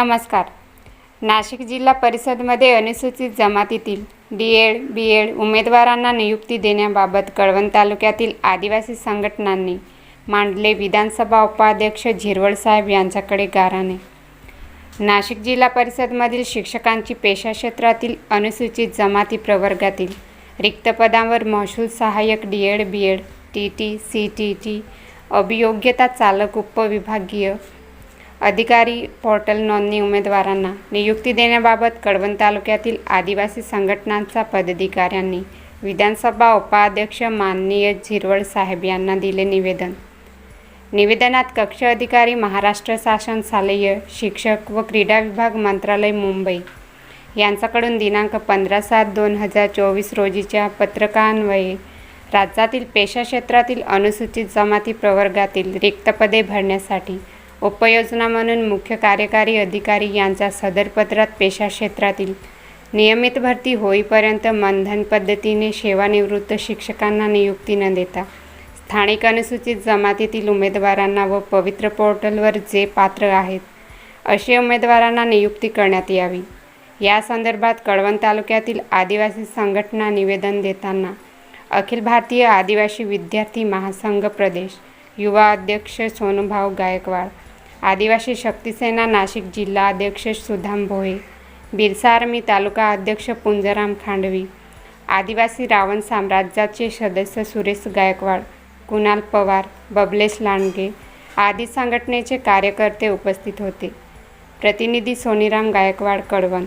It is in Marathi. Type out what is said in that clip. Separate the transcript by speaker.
Speaker 1: नमस्कार. नाशिक जिल्हा परिषदमध्ये अनुसूचित जमातीतील डी एड बी एड उमेदवारांना नियुक्ती देण्याबाबत कळवण तालुक्यातील आदिवासी संघटनांनी मांडले विधानसभा उपाध्यक्ष झिरवळ साहेब यांच्याकडे गाराणे नाशिक जिल्हा परिषदमधील शिक्षकांची पेशा क्षेत्रातील अनुसूचित जमाती प्रवर्गातील रिक्त पदांवर महसूल सहाय्यक D Ed B Ed T T C T T अभियोग्यता चालक उपविभागीय अधिकारी पोर्टल नोंदणी उमेदवारांना नियुक्ती देण्याबाबत कळवण तालुक्यातील आदिवासी संघटनांचा पदाधिकाऱ्यांनी विधानसभा उपाध्यक्ष माननीय झिरवळ साहेब यांना दिले निवेदन. निवेदनात कक्ष अधिकारी महाराष्ट्र शासन शालेय शिक्षक व क्रीडा विभाग मंत्रालय मुंबई यांच्याकडून दिनांक पंधरा सात दोन हजार चोवीस रोजीच्या पत्रकान्वये राज्यातील पेशा क्षेत्रातील अनुसूचित जमाती प्रवर्गातील रिक्त पदे भरण्यासाठी उपयोजना म्हणून मुख्य कार्यकारी अधिकारी यांच्या सदर पत्रात पेशा क्षेत्रातील नियमित भरती होईपर्यंत मनधन पद्धतीने सेवानिवृत्त शिक्षकांना नियुक्ती न देता स्थानिक अनुसूचित जमातीतील उमेदवारांना व पवित्र पोर्टलवर जे पात्र आहेत असे उमेदवारांना नियुक्ती करण्यात यावी. या संदर्भात कळवण तालुक्यातील आदिवासी संघटना निवेदन देताना अखिल भारतीय आदिवासी विद्यार्थी महासंघ प्रदेश युवा अध्यक्ष सोनुभाऊ गायकवाड आदिवासी शक्तीसेना नाशिक जिल्हा अध्यक्ष सुधाम भोये. बिरसा आर्मी तालुका अध्यक्ष पुंजराम खांडवी. आदिवासी रावण साम्राज्याचे सदस्य सुरेश गायकवाड कुणाल पवार बबलेश लांडगे आदी संघटनेचे कार्यकर्ते उपस्थित होते. प्रतिनिधी सोनीराम गायकवाड कळवण.